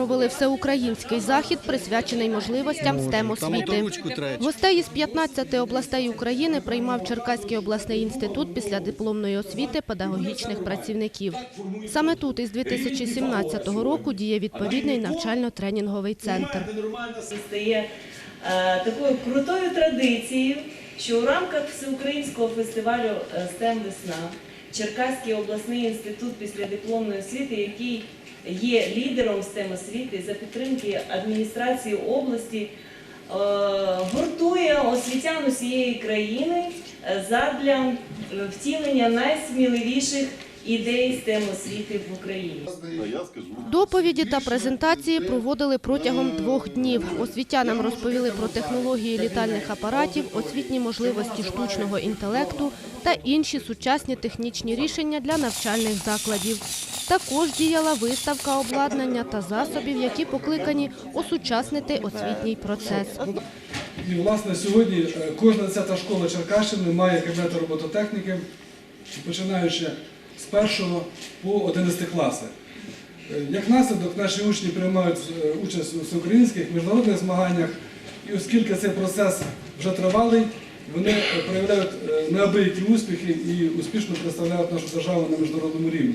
провели всеукраїнський захід, присвячений можливостям STEM освіти. Гостей із 15 областей України приймав Черкаський обласний інститут після дипломної освіти педагогічних працівників. Саме тут із 2017 року діє відповідний навчально-тренінговий центр. стає е, такою крутою традицією, що у рамках всеукраїнського фестивалю е, STEM Весна Черкаський обласний інститут післядипломної освіти, який є лідером STEM освіти за підтримки адміністрації області, е, гуртує освітян усієї країни е, задля е, втілення найсміливіших ідей STEM освіти в Україні. Доповіді та презентації проводили протягом двох днів. Освітянам розповіли про технології літальних апаратів, освітні можливості штучного інтелекту та інші сучасні технічні рішення для навчальних закладів. Також діяла виставка обладнання та засобів, які покликані осучаснити освітній процес. І, власне, сьогодні е, кожна десята школа Черкащини має кабінети робототехніки, починаючи з 1 по 11 класи. Е, Як наслідок, наші учні приймають е, участь у всеукраїнських міжнародних змаганнях, і оскільки цей процес вже тривалий, вони е, проявляють неабиякі успіхи і успішно представляють нашу державу на міжнародному рівні.